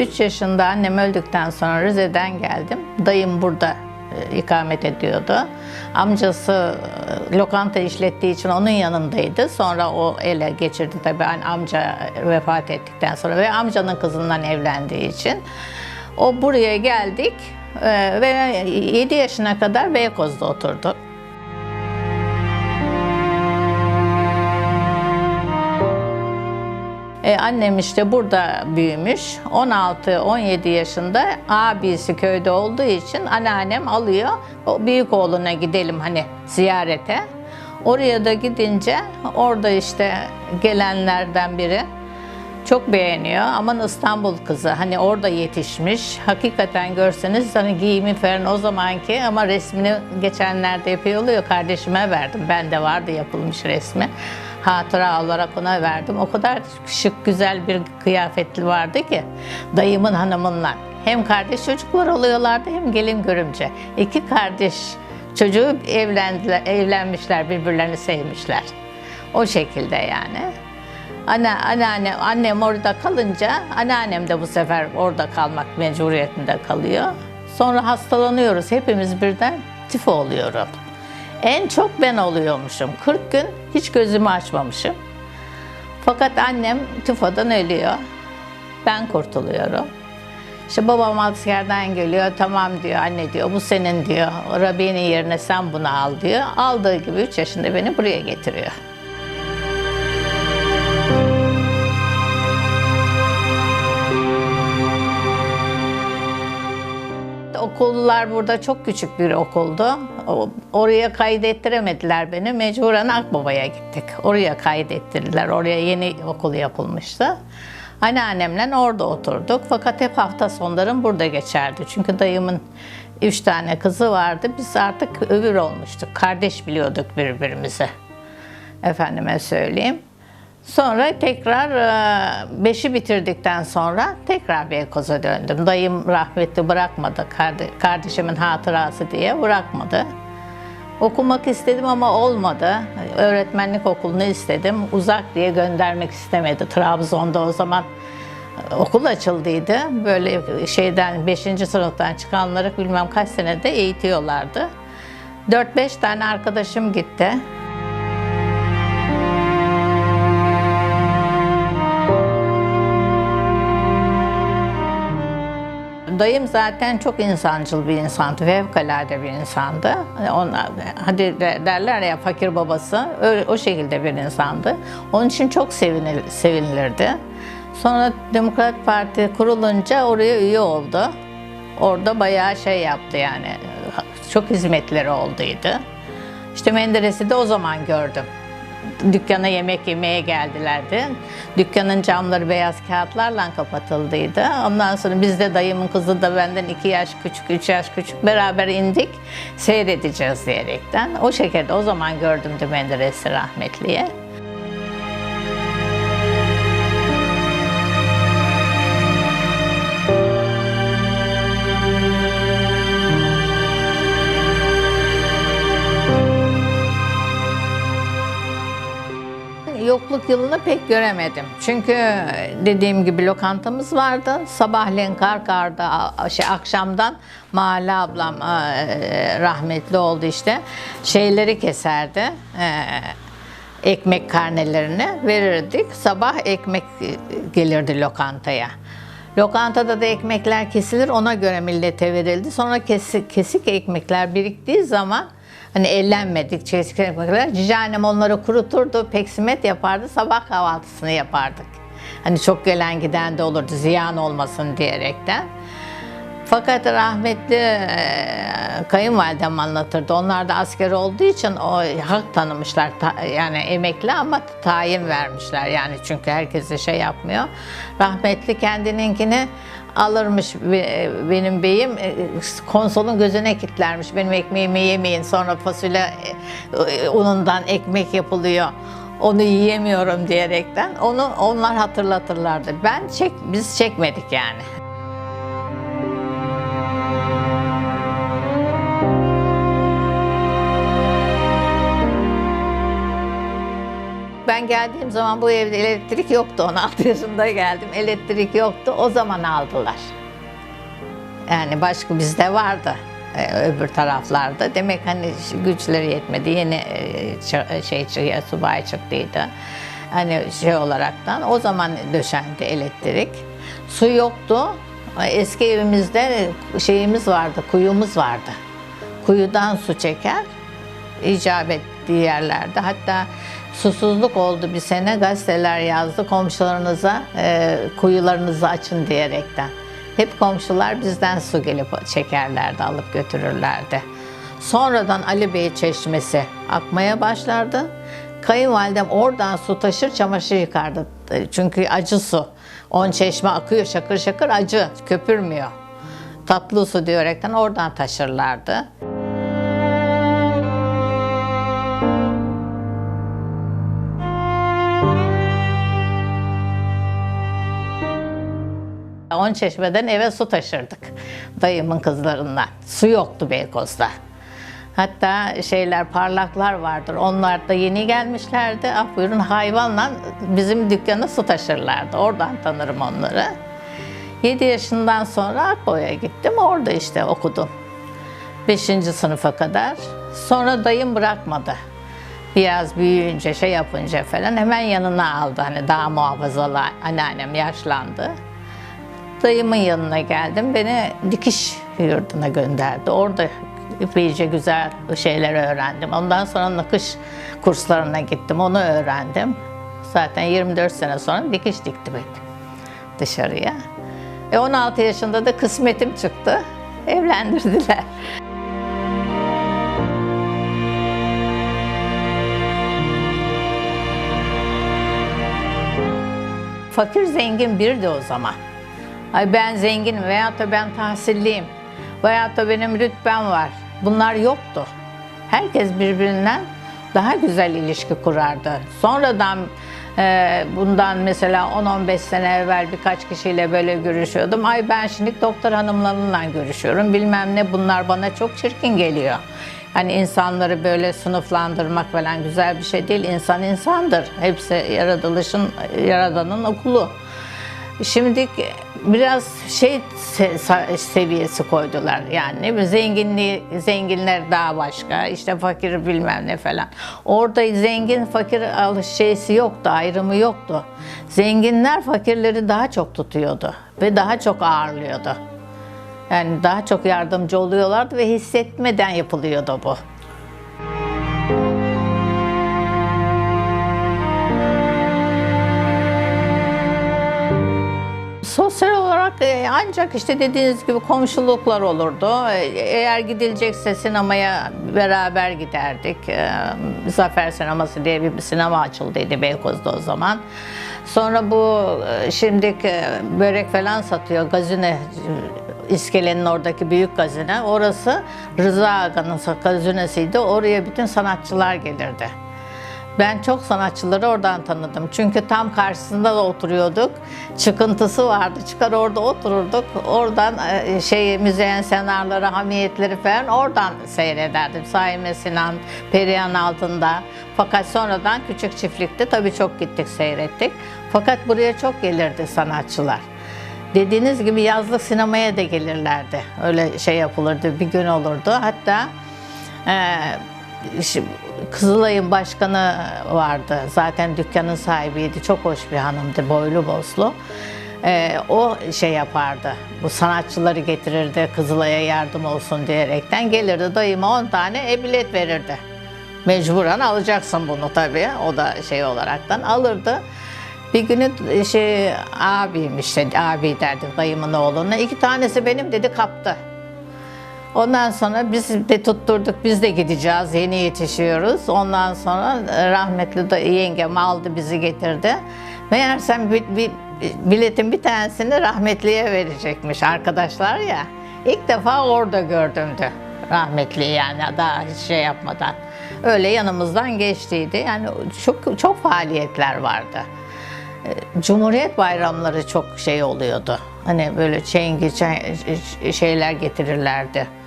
3 yaşında annem öldükten sonra Rize'den geldim. Dayım burada e, ikamet ediyordu. Amcası e, lokanta işlettiği için onun yanındaydı. Sonra o ele geçirdi tabii hani amca vefat ettikten sonra ve amcanın kızından evlendiği için. O buraya geldik e, ve 7 yaşına kadar Beykoz'da oturduk. E, annem işte burada büyümüş. 16-17 yaşında abisi köyde olduğu için anneannem alıyor. O büyük oğluna gidelim hani ziyarete. Oraya da gidince orada işte gelenlerden biri çok beğeniyor. Aman İstanbul kızı hani orada yetişmiş. Hakikaten görseniz hani giyimi falan o zamanki ama resmini geçenlerde yapıyor oluyor. Kardeşime verdim. Bende vardı yapılmış resmi. Hatıra olarak ona verdim. O kadar şık güzel bir kıyafetli vardı ki dayımın hanımınla. Hem kardeş çocuklar oluyorlardı hem gelin görümce. İki kardeş çocuğu evlendiler, evlenmişler, birbirlerini sevmişler. O şekilde yani. Anne, anneanne, annem orada kalınca anneannem de bu sefer orada kalmak mecburiyetinde kalıyor. Sonra hastalanıyoruz hepimiz birden tifo oluyorum. En çok ben oluyormuşum. 40 gün hiç gözümü açmamışım. Fakat annem tifodan ölüyor. Ben kurtuluyorum. İşte babam askerden geliyor. Tamam diyor anne diyor bu senin diyor. Rabi'nin yerine sen bunu al diyor. Aldığı gibi 3 yaşında beni buraya getiriyor. Okullar burada çok küçük bir okuldu. Oraya kaydettiremediler beni. Mecburen Akbaba'ya gittik. Oraya kaydettirdiler. Oraya yeni okul yapılmıştı. Anneannemle orada oturduk. Fakat hep hafta sonlarım burada geçerdi. Çünkü dayımın üç tane kızı vardı. Biz artık öbür olmuştuk. Kardeş biliyorduk birbirimizi. Efendime söyleyeyim. Sonra tekrar e, beşi bitirdikten sonra tekrar Beykoz'a döndüm. Dayım rahmetli bırakmadı karde- kardeşimin hatırası diye bırakmadı. Okumak istedim ama olmadı. Öğretmenlik okulunu istedim. Uzak diye göndermek istemedi. Trabzon'da o zaman e, okul açıldıydı. Böyle şeyden 5. sınıftan çıkanları bilmem kaç senede eğitiyorlardı. 4-5 tane arkadaşım gitti. Dayım zaten çok insancıl bir insandı, fevkalade bir insandı. Onlar, hadi de- derler ya fakir babası, öyle, o şekilde bir insandı. Onun için çok sevinil, sevinilirdi. Sonra Demokrat Parti kurulunca oraya üye oldu. Orada bayağı şey yaptı yani, çok hizmetleri olduydu. İşte Menderes'i de o zaman gördüm. Dükkana yemek yemeye geldilerdi. Dükkanın camları beyaz kağıtlarla kapatıldıydı. Ondan sonra biz de dayımın kızı da benden iki yaş küçük, üç yaş küçük beraber indik. Seyredeceğiz diyerekten. O şekilde o zaman gördüm de Menderes'i rahmetliye. Yılını pek göremedim. Çünkü dediğim gibi lokantamız vardı. Sabahleyin karkarda şey, akşamdan mahalle ablam e, rahmetli oldu işte. Şeyleri keserdi. e, ekmek karnelerini verirdik. Sabah ekmek gelirdi lokantaya. Lokantada da ekmekler kesilir ona göre millete verildi. Sonra kesik, kesik ekmekler biriktiği zaman hani ellenmedik kesik ekmekler cici onları kuruturdu peksimet yapardı sabah kahvaltısını yapardık. Hani çok gelen giden de olurdu ziyan olmasın diyerekten. Fakat rahmetli kayınvalidem anlatırdı. Onlar da asker olduğu için o hak tanımışlar. Ta- yani emekli ama tayin vermişler. Yani çünkü herkese şey yapmıyor. Rahmetli kendininkini alırmış be- benim beyim konsolun gözüne kilitlermiş. Benim ekmeğimi yemeyin. Sonra fasulye unundan ekmek yapılıyor. Onu yiyemiyorum diyerekten. Onu onlar hatırlatırlardı. Ben çek biz çekmedik yani. Ben geldiğim zaman bu evde elektrik yoktu. 16 yaşında geldim. Elektrik yoktu. O zaman aldılar. Yani başka bizde vardı. e, öbür taraflarda. Demek hani güçleri yetmedi. Yeni e, şey subay çıktıydı. Hani şey olaraktan o zaman döşendi elektrik. Su yoktu. Eski evimizde şeyimiz vardı, kuyumuz vardı. Kuyudan su çeker icap ettiği yerlerde. Hatta susuzluk oldu bir sene gazeteler yazdı komşularınıza e, kuyularınızı açın diyerekten. Hep komşular bizden su gelip çekerlerdi, alıp götürürlerdi. Sonradan Ali Bey çeşmesi akmaya başlardı. Kayınvalidem oradan su taşır, çamaşır yıkardı. Çünkü acı su. On çeşme akıyor şakır şakır acı, köpürmüyor. Tatlı su diyerekten oradan taşırlardı. On çeşmeden eve su taşırdık dayımın kızlarından. Su yoktu Beykoz'da. Hatta şeyler parlaklar vardır. Onlar da yeni gelmişlerdi. Ah buyurun hayvanla bizim dükkana su taşırlardı. Oradan tanırım onları. 7 yaşından sonra Akboy'a gittim. Orada işte okudum. 5. sınıfa kadar. Sonra dayım bırakmadı. Biraz büyüyünce şey yapınca falan hemen yanına aldı. Hani daha muhafazalı anneannem yaşlandı. Dayımın yanına geldim. Beni dikiş yurduna gönderdi. Orada iyice güzel şeyler öğrendim. Ondan sonra nakış kurslarına gittim. Onu öğrendim. Zaten 24 sene sonra dikiş diktim dışarıya. E 16 yaşında da kısmetim çıktı. Evlendirdiler. Fakir zengin birdi o zaman. Ay ben zenginim veyahut da ben tahsilliyim veyahut da benim rütbem var. Bunlar yoktu. Herkes birbirinden daha güzel ilişki kurardı. Sonradan e, bundan mesela 10-15 sene evvel birkaç kişiyle böyle görüşüyordum. Ay ben şimdi doktor hanımlarımla görüşüyorum. Bilmem ne bunlar bana çok çirkin geliyor. Hani insanları böyle sınıflandırmak falan güzel bir şey değil. İnsan insandır. Hepsi yaratılışın, yaradanın okulu. Şimdi biraz şey seviyesi koydular yani ne zenginliği zenginler daha başka işte fakir bilmem ne falan. Orada zengin fakir şeysi yoktu ayrımı yoktu. Zenginler fakirleri daha çok tutuyordu ve daha çok ağırlıyordu. Yani daha çok yardımcı oluyorlardı ve hissetmeden yapılıyordu bu. Sosyal olarak e, ancak işte dediğiniz gibi komşuluklar olurdu. E, Eğer gidilecekse sinemaya beraber giderdik. E, Zafer Sineması diye bir sinema açıldıydı Beykoz'da o zaman. Sonra bu şimdiki börek falan satıyor gazine İskelenin oradaki büyük gazine. Orası Rıza Aga'nın gazinesiydi. Oraya bütün sanatçılar gelirdi. Ben çok sanatçıları oradan tanıdım. Çünkü tam karşısında da oturuyorduk. Çıkıntısı vardı. Çıkar orada otururduk. Oradan e, şey müzeyen senarları, hamiyetleri falan oradan seyrederdim. Saime Sinan, Perihan Altında. Fakat sonradan küçük çiftlikte tabii çok gittik seyrettik. Fakat buraya çok gelirdi sanatçılar. Dediğiniz gibi yazlık sinemaya da gelirlerdi. Öyle şey yapılırdı, bir gün olurdu. Hatta e, Kızılay'ın başkanı vardı. Zaten dükkanın sahibiydi. Çok hoş bir hanımdı. Boylu boslu. Ee, o şey yapardı. Bu sanatçıları getirirdi. Kızılay'a yardım olsun diyerekten gelirdi. Dayıma 10 tane e bilet verirdi. Mecburen alacaksın bunu tabii. O da şey olaraktan alırdı. Bir günü şey abim işte abi derdi dayımın oğluna. iki tanesi benim dedi kaptı. Ondan sonra biz de tutturduk, biz de gideceğiz, yeni yetişiyoruz. Ondan sonra e, rahmetli da yengem aldı bizi getirdi. Meğersem bir, bir, biletin bir tanesini rahmetliye verecekmiş arkadaşlar ya. İlk defa orada gördümdü rahmetli yani daha hiç şey yapmadan. Öyle yanımızdan geçtiydi. Yani çok çok faaliyetler vardı. E, Cumhuriyet bayramları çok şey oluyordu. Hani böyle çengi çen- şeyler getirirlerdi.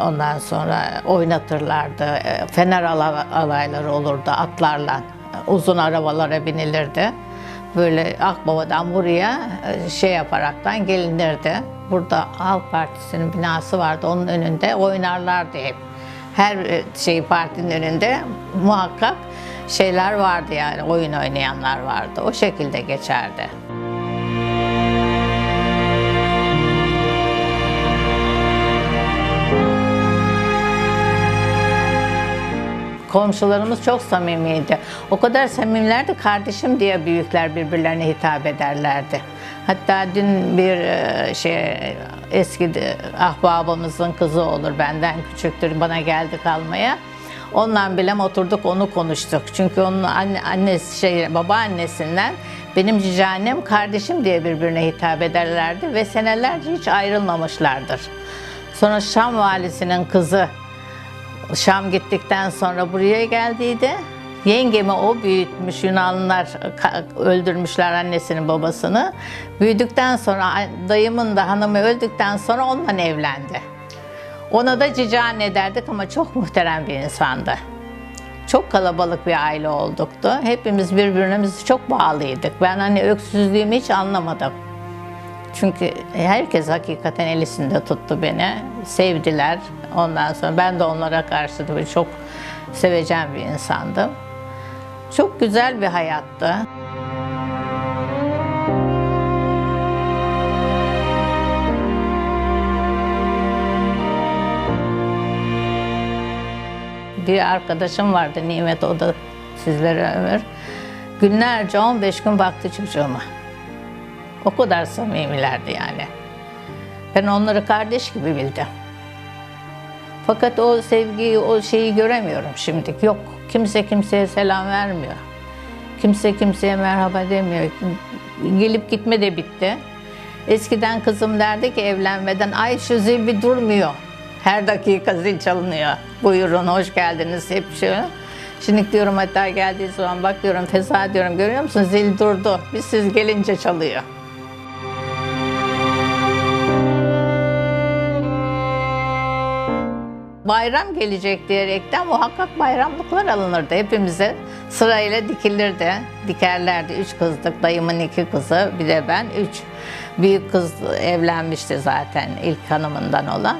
Ondan sonra oynatırlardı. E, Fener ala- alayları olurdu atlarla. uzun arabalara binilirdi. Böyle Akbaba'dan buraya e, şey yaparaktan gelinirdi. Burada Halk Partisi'nin binası vardı. Onun önünde oynarlardı hep. Her e, şey partinin önünde muhakkak şeyler vardı yani oyun oynayanlar vardı. O şekilde geçerdi. Komşularımız çok samimiydi. O kadar samimilerdi kardeşim diye büyükler birbirlerine hitap ederlerdi. Hatta dün bir e, şey eski ahbabımızın kızı olur benden küçüktür bana geldi kalmaya. Onunla bile oturduk onu konuştuk. Çünkü onun anne, annesi şey babaannesinden benim cici annem kardeşim diye birbirine hitap ederlerdi ve senelerce hiç ayrılmamışlardır. Sonra Şam valisinin kızı Şam gittikten sonra buraya geldiydi. Yengemi o büyütmüş. Yunanlılar öldürmüşler annesinin babasını. Büyüdükten sonra dayımın da hanımı öldükten sonra onunla evlendi. Ona da cici anne derdik ama çok muhterem bir insandı. Çok kalabalık bir aile olduktu. Hepimiz birbirimize çok bağlıydık. Ben hani öksüzlüğümü hiç anlamadım. Çünkü herkes hakikaten elisinde tuttu beni. Sevdiler. Ondan sonra ben de onlara karşı da çok sevecen bir insandım. Çok güzel bir hayattı. Bir arkadaşım vardı Nimet o da sizlere ömür. Günlerce 15 gün baktı çocuğuma. O kadar samimilerdi yani. Ben onları kardeş gibi bildim. Fakat o sevgiyi, o şeyi göremiyorum şimdi. Yok, kimse kimseye selam vermiyor. Kimse kimseye merhaba demiyor. Gelip gitme de bitti. Eskiden kızım derdi ki evlenmeden ay şu zil bir durmuyor. Her dakika zil çalınıyor. Buyurun, hoş geldiniz hep şey. Şimdi diyorum hatta geldiği zaman bak diyorum Feza diyorum görüyor musun zil durdu. Biz siz gelince çalıyor. Bayram gelecek diyerekten muhakkak bayramlıklar alınırdı. Hepimize sırayla dikilirdi. Dikerlerdi. Üç kızdık. Dayımın iki kızı. Bir de ben. Üç. Büyük kız evlenmişti zaten ilk hanımından olan.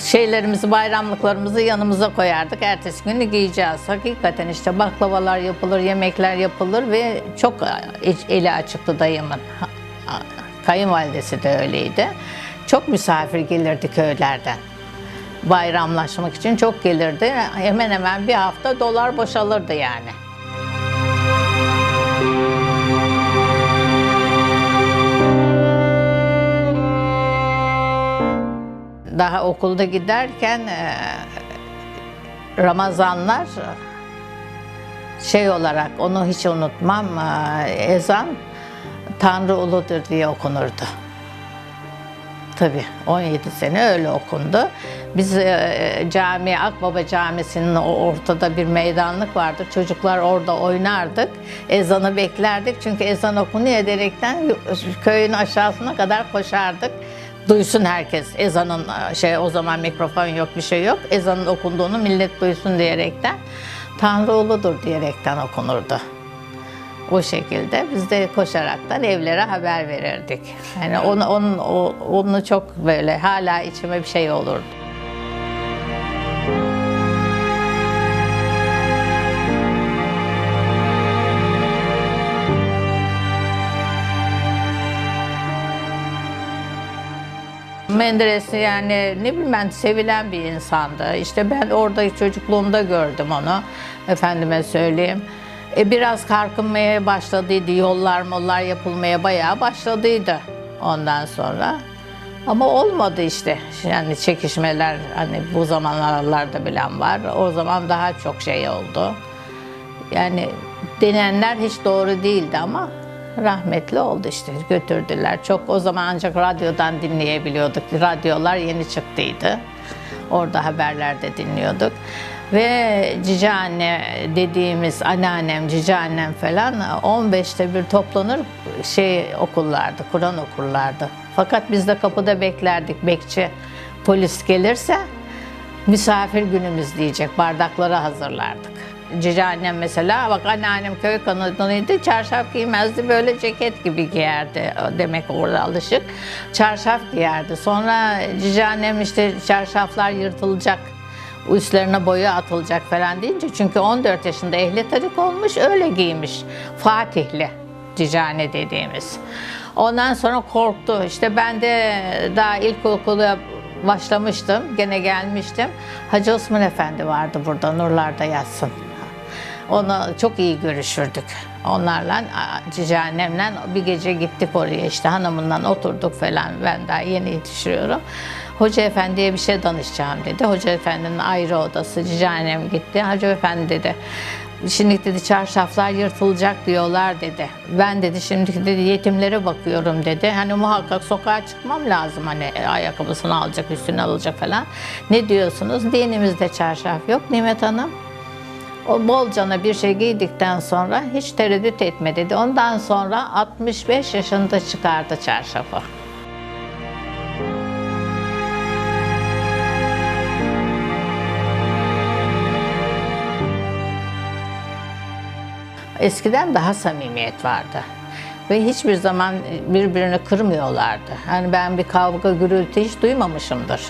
Şeylerimizi, bayramlıklarımızı yanımıza koyardık. Ertesi günü giyeceğiz. Hakikaten işte baklavalar yapılır, yemekler yapılır ve çok e- eli açıktı dayımın. Kayınvalidesi de öyleydi. Çok misafir gelirdi köylerden bayramlaşmak için çok gelirdi. Hemen hemen bir hafta dolar boşalırdı yani. Daha okulda giderken e, Ramazanlar şey olarak onu hiç unutmam e, ezan Tanrı uludur diye okunurdu. Tabii 17 sene öyle okundu. Biz e, cami, Akbaba Camisi'nin ortada bir meydanlık vardı. Çocuklar orada oynardık. Ezanı beklerdik. Çünkü ezan okunuyor ederekten köyün aşağısına kadar koşardık. Duysun herkes ezanın e, şey o zaman mikrofon yok bir şey yok. Ezanın okunduğunu millet duysun diyerekten Tanrı uludur diyerekten okunurdu. O şekilde biz de koşaraktan evlere haber verirdik. Yani onu, onun, o- onu çok böyle hala içime bir şey olurdu. Menderes yani ne bileyim ben sevilen bir insandı. İşte ben orada çocukluğumda gördüm onu. Efendime söyleyeyim. E, biraz kalkınmaya başladıydı. Yollar mollar yapılmaya bayağı başladıydı ondan sonra. Ama olmadı işte. Yani çekişmeler hani bu zamanlarda bilen var. O zaman daha çok şey oldu. Yani denenler hiç doğru değildi ama rahmetli oldu işte götürdüler. Çok o zaman ancak radyodan dinleyebiliyorduk. Radyolar yeni çıktıydı. Orada haberlerde dinliyorduk. Ve cici anne dediğimiz anneannem, cici annem falan 15'te bir toplanır şey okullardı, Kur'an okurlardı. Fakat biz de kapıda beklerdik. Bekçi polis gelirse misafir günümüz diyecek bardakları hazırlardık. Cici annem mesela bak anneannem köy kadınıydı çarşaf giymezdi böyle ceket gibi giyerdi demek orada alışık çarşaf giyerdi sonra cici annem işte çarşaflar yırtılacak üstlerine boya atılacak falan deyince çünkü 14 yaşında ehli tarik olmuş öyle giymiş Fatihli cicane dediğimiz. Ondan sonra korktu. İşte ben de daha ilkokula başlamıştım. Gene gelmiştim. Hacı Osman Efendi vardı burada. Nurlarda yatsın. Ona çok iyi görüşürdük. Onlarla, cici annemle bir gece gittik oraya işte hanımından oturduk falan. Ben daha yeni yetişiyorum. Hoca Efendi'ye bir şey danışacağım dedi. Hoca Efendi'nin ayrı odası. Cici annem gitti. Hoca Efendi dedi. Şimdi dedi çarşaflar yırtılacak diyorlar dedi. Ben dedi şimdi dedi yetimlere bakıyorum dedi. Hani muhakkak sokağa çıkmam lazım hani ayakkabısını alacak, üstünü alacak falan. Ne diyorsunuz? Dinimizde çarşaf yok Nimet Hanım. O bolcana bir şey giydikten sonra hiç tereddüt etme dedi. Ondan sonra 65 yaşında çıkardı çarşafı. Eskiden daha samimiyet vardı. Ve hiçbir zaman birbirini kırmıyorlardı. Yani ben bir kavga gürültü hiç duymamışımdır.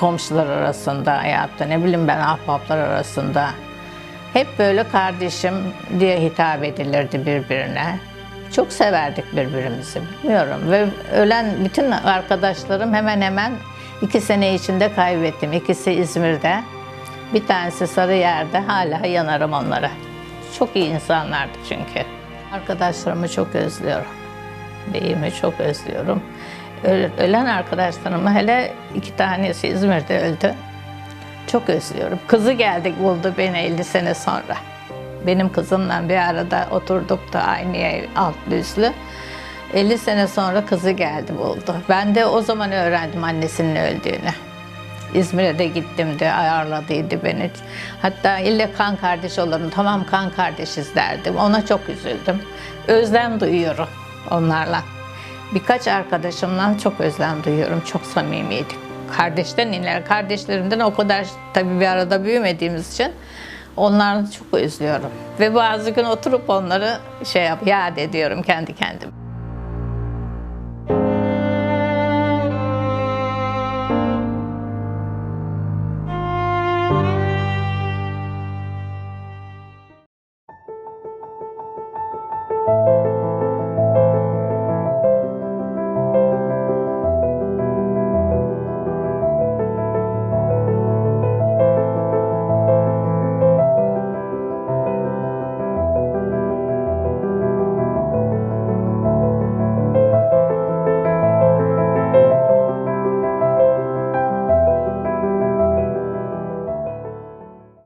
Komşular arasında hayatta ne bileyim ben ahbaplar arasında. Hep böyle kardeşim diye hitap edilirdi birbirine. Çok severdik birbirimizi bilmiyorum. Ve ölen bütün arkadaşlarım hemen hemen iki sene içinde kaybettim. İkisi İzmir'de. Bir tanesi Sarıyer'de. Hala yanarım onlara. Çok iyi insanlardı çünkü. Arkadaşlarımı çok özlüyorum. Beyimi çok özlüyorum. Ölen arkadaşlarımı hele iki tanesi İzmir'de öldü. Çok özlüyorum. Kızı geldik buldu beni 50 sene sonra. Benim kızımla bir arada oturduk da aynı ev altlı üstlü. 50 sene sonra kızı geldi buldu. Ben de o zaman öğrendim annesinin öldüğünü. İzmir'e de gittim de ayarladıydı beni. Hatta ille kan kardeş olalım, tamam kan kardeşiz derdim. Ona çok üzüldüm. Özlem duyuyorum onlarla. Birkaç arkadaşımla çok özlem duyuyorum. Çok samimiydik. Kardeşten iler, kardeşlerimden o kadar tabii bir arada büyümediğimiz için onları çok özlüyorum. Ve bazı gün oturup onları şey yap, yad ediyorum kendi kendime.